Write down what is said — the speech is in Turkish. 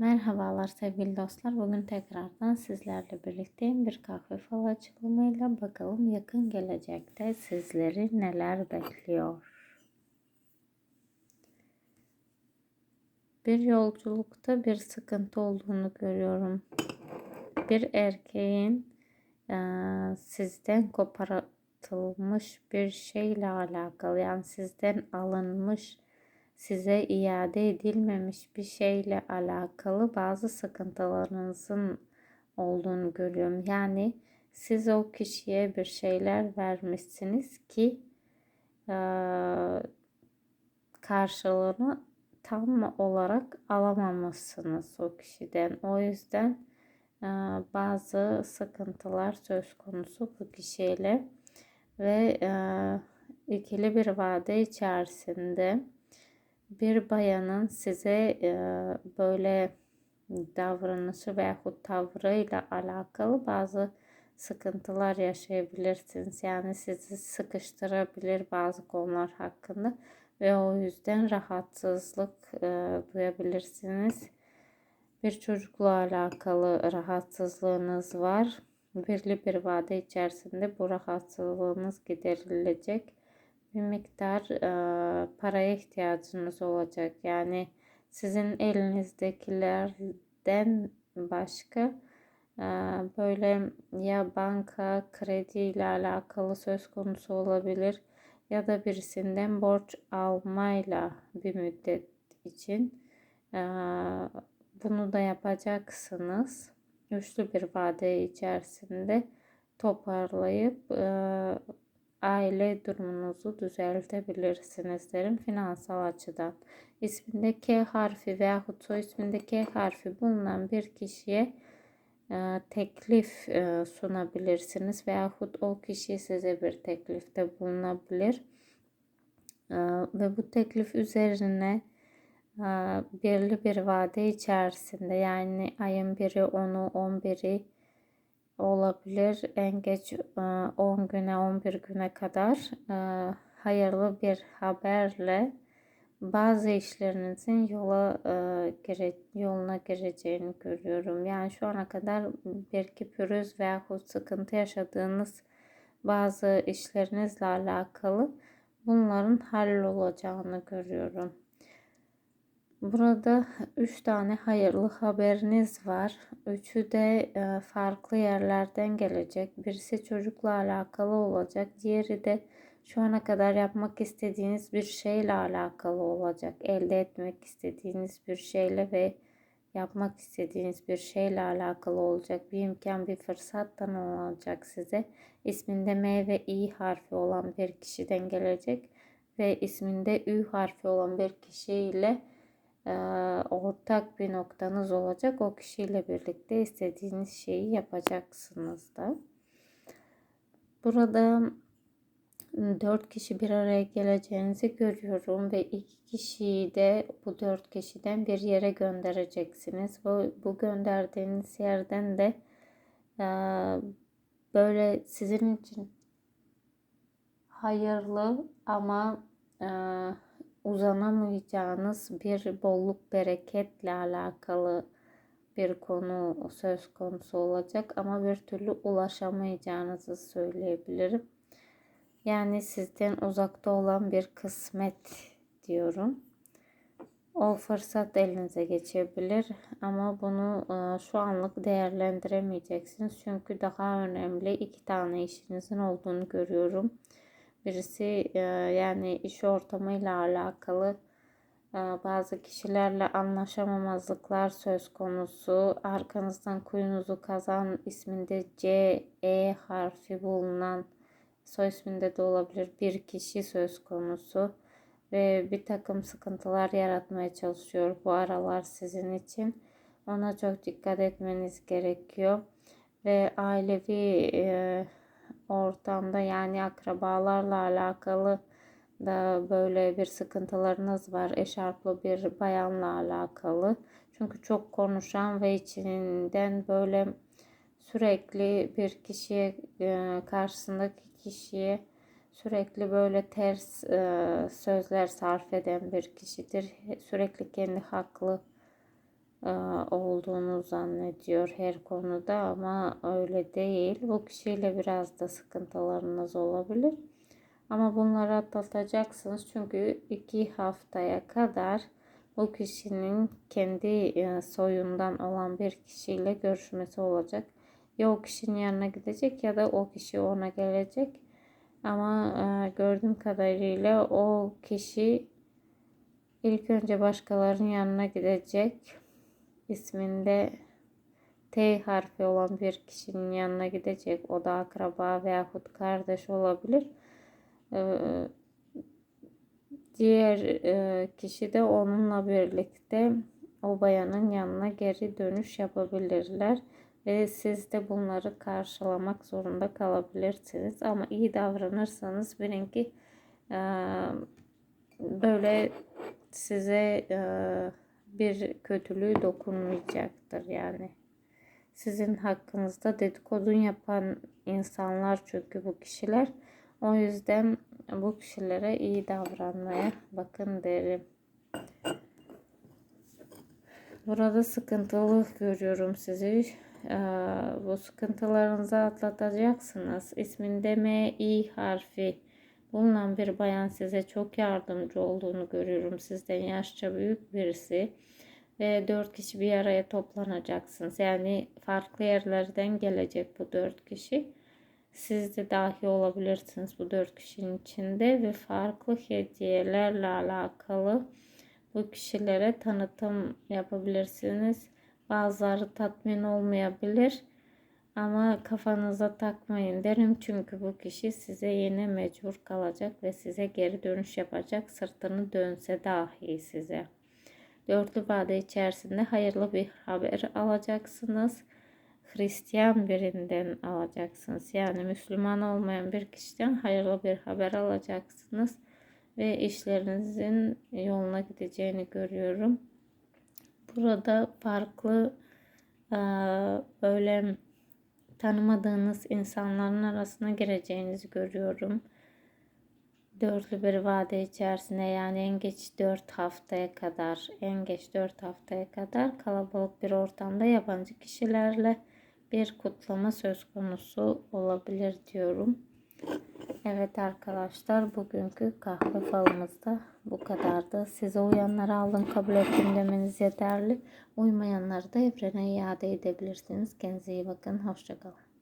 Merhabalar sevgili dostlar. Bugün tekrardan sizlerle birlikteyim. Bir kahve falı açıklamayla bakalım yakın gelecekte sizleri neler bekliyor. Bir yolculukta bir sıkıntı olduğunu görüyorum. Bir erkeğin e, sizden kopartılmış bir şeyle alakalı yani sizden alınmış size iade edilmemiş bir şeyle alakalı bazı sıkıntılarınızın olduğunu görüyorum. Yani siz o kişiye bir şeyler vermişsiniz ki e, karşılığını tam olarak alamamışsınız o kişiden. O yüzden e, bazı sıkıntılar söz konusu bu kişiyle ve e, ikili bir vade içerisinde bir bayanın size böyle davranışı veyahut tavrıyla alakalı bazı sıkıntılar yaşayabilirsiniz. Yani sizi sıkıştırabilir bazı konular hakkında ve o yüzden rahatsızlık duyabilirsiniz. Bir çocukla alakalı rahatsızlığınız var. Birli bir vade içerisinde bu rahatsızlığınız giderilecek bir miktar e, paraya ihtiyacınız olacak. Yani sizin elinizdekilerden başka e, böyle ya banka kredi ile alakalı söz konusu olabilir ya da birisinden borç almayla bir müddet için e, bunu da yapacaksınız. Üçlü bir vade içerisinde toparlayıp e, aile durumunuzu düzeltebilirsiniz derim finansal açıdan. İsminde harfi veya soy isminde harfi bulunan bir kişiye e, teklif e, sunabilirsiniz veyahut o kişi size bir teklifte bulunabilir. E, ve bu teklif üzerine e, belirli bir vade içerisinde yani ayın biri, onu, on biri olabilir. En geç 10 e, güne 11 güne kadar e, hayırlı bir haberle bazı işlerinizin yola e, yoluna gireceğini görüyorum. Yani şu ana kadar belki pürüz veya sıkıntı yaşadığınız bazı işlerinizle alakalı bunların hallolacağını görüyorum. Burada üç tane hayırlı haberiniz var. Üçü de e, farklı yerlerden gelecek. Birisi çocukla alakalı olacak. Diğeri de şu ana kadar yapmak istediğiniz bir şeyle alakalı olacak. Elde etmek istediğiniz bir şeyle ve yapmak istediğiniz bir şeyle alakalı olacak. Bir imkan, bir fırsattan olacak size. İsminde M ve İ harfi olan bir kişiden gelecek ve isminde Ü harfi olan bir kişiyle ortak bir noktanız olacak. O kişiyle birlikte istediğiniz şeyi yapacaksınız da. Burada dört kişi bir araya geleceğinizi görüyorum ve iki kişiyi de bu dört kişiden bir yere göndereceksiniz. Bu, bu gönderdiğiniz yerden de e, böyle sizin için hayırlı ama e, uzanamayacağınız bir bolluk bereketle alakalı bir konu söz konusu olacak ama bir türlü ulaşamayacağınızı söyleyebilirim. Yani sizden uzakta olan bir kısmet diyorum. O fırsat elinize geçebilir ama bunu e, şu anlık değerlendiremeyeceksiniz. Çünkü daha önemli iki tane işinizin olduğunu görüyorum. Birisi yani iş ortamıyla alakalı bazı kişilerle anlaşamamazlıklar söz konusu. Arkanızdan kuyunuzu kazan isminde C, E harfi bulunan soy isminde de olabilir bir kişi söz konusu. Ve bir takım sıkıntılar yaratmaya çalışıyor bu aralar sizin için. Ona çok dikkat etmeniz gerekiyor. Ve ailevi e, ortamda yani akrabalarla alakalı da böyle bir sıkıntılarınız var. Eşarplı bir bayanla alakalı. Çünkü çok konuşan ve içinden böyle sürekli bir kişiye e, karşısındaki kişiye sürekli böyle ters e, sözler sarf eden bir kişidir. Sürekli kendi haklı olduğunu zannediyor her konuda ama öyle değil. Bu kişiyle biraz da sıkıntılarınız olabilir. Ama bunları atlatacaksınız çünkü iki haftaya kadar bu kişinin kendi e, soyundan olan bir kişiyle görüşmesi olacak. Ya o kişinin yanına gidecek ya da o kişi ona gelecek. Ama e, gördüğüm kadarıyla o kişi ilk önce başkalarının yanına gidecek. İsminde T harfi olan bir kişinin yanına gidecek. O da akraba veyahut kardeş olabilir. Ee, diğer e, kişi de onunla birlikte o bayanın yanına geri dönüş yapabilirler ve siz de bunları karşılamak zorunda kalabilirsiniz ama iyi davranırsanız bilin ki e, böyle size e, bir kötülüğü dokunmayacaktır yani sizin hakkınızda dedikodu yapan insanlar çünkü bu kişiler o yüzden bu kişilere iyi davranmaya bakın derim. Burada sıkıntılı görüyorum sizi. Ee, bu sıkıntılarınızı atlatacaksınız. İsminde M, I harfi bulunan bir bayan size çok yardımcı olduğunu görüyorum. Sizden yaşça büyük birisi. Ve dört kişi bir araya toplanacaksınız. Yani farklı yerlerden gelecek bu dört kişi siz de dahi olabilirsiniz bu dört kişinin içinde ve farklı hediyelerle alakalı bu kişilere tanıtım yapabilirsiniz. Bazıları tatmin olmayabilir ama kafanıza takmayın derim çünkü bu kişi size yine mecbur kalacak ve size geri dönüş yapacak sırtını dönse dahi size. Dörtlü vade içerisinde hayırlı bir haber alacaksınız. Hristiyan birinden alacaksınız. Yani Müslüman olmayan bir kişiden hayırlı bir haber alacaksınız. Ve işlerinizin yoluna gideceğini görüyorum. Burada farklı böyle tanımadığınız insanların arasına gireceğinizi görüyorum. Dörtlü bir vade içerisinde yani en geç 4 haftaya kadar en geç 4 haftaya kadar kalabalık bir ortamda yabancı kişilerle bir kutlama söz konusu olabilir diyorum. Evet arkadaşlar bugünkü kahve falımızda bu kadardı. Size uyanları aldım kabul ettim demeniz yeterli. Uymayanları da evrene iade edebilirsiniz. Kendinize iyi bakın. Hoşçakalın.